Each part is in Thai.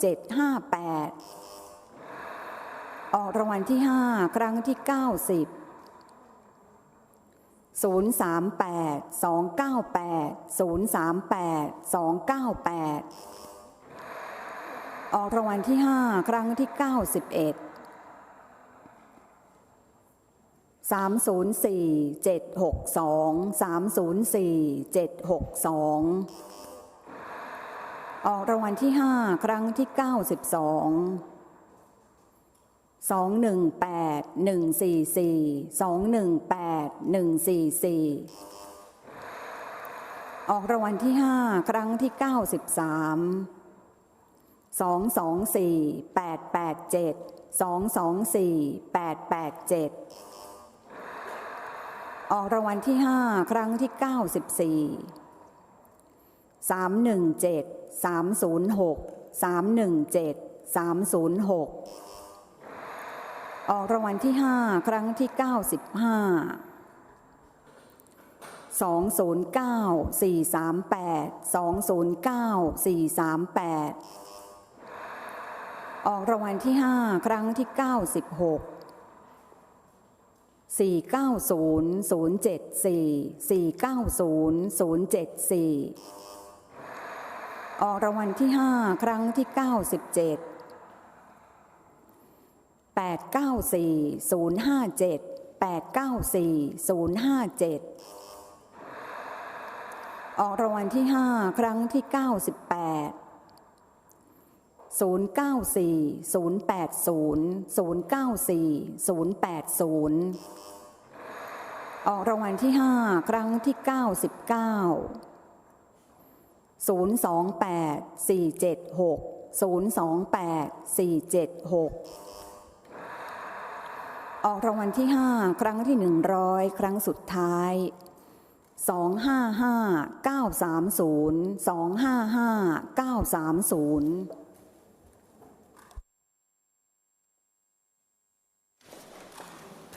เจ็ดห้าแปดออกรางวัลที่ห้าครั้งที่เก้าสิบศูนย์สามแปดสองเก้าแปดศูนย์สามแปดสองเก้าแปดออกรางวัลที่ห้าครั้งที่เก้าสิบเออกสองออกรางวัลที่ห้าครั้งที่เก้าสิบสองสองหนึ่งแปดหนึ่งสี่สี่สองหนึ่งแปดหนึ่งสี่สี่ออกรางวัลที่ห้าครั้งที่เก้าสิบสามสองสองสี่แปดแปดเจ็ดสองสองสี่แปดแปดเจ็ดออกรางวัลที่ห้าครั้งที่เก้าสิบสี่ 317 306 317 306 ออกรางวัลที่ 5 ครั้งที่ 95 209 438 209 438 ออกรางวัลที่ 5 ครั้งที่ 96 490 074 490 074 490 ออกรางวัลที่ห้าครั้งที่เก้าสิบเจ็ดแปดเก้าสี่ศูนย์ห้าเจ็ดแปดเก้าสี่ศูนย์ห้าเจ็ดออกรางวัลที่ห้าครั้งที่เก้าสิบแปดศูนย์เก้าสี่ศูนย์แปดศูนย์ศูนย์เก้าสี่ศูนย์แปดศูนย์ออกรางวัลที่ห้าครั้งที่เก้าสิบเก้า 028 476 028 476 ออกรางวัลที่ 5 ครั้งที่ 100 ครั้งสุดท้าย 255 930 255 930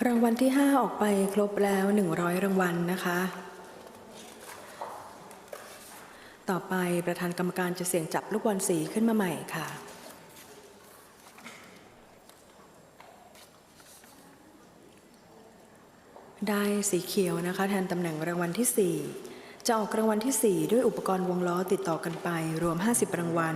รางวัลที่ 5 ออกไปครบแล้ว 100 รางวัลนะคะ ต่อไปประธานกรรมการจะเสี่ยงจับลูกบอลสีขึ้นมาใหม่ค่ะ ได้สีเขียวนะคะแทนตำแหน่งรางวัลที่ 4 จะออกรางวัลที่ 4 ด้วยอุปกรณ์วงล้อติดต่อกันไปรวม 50 รางวัล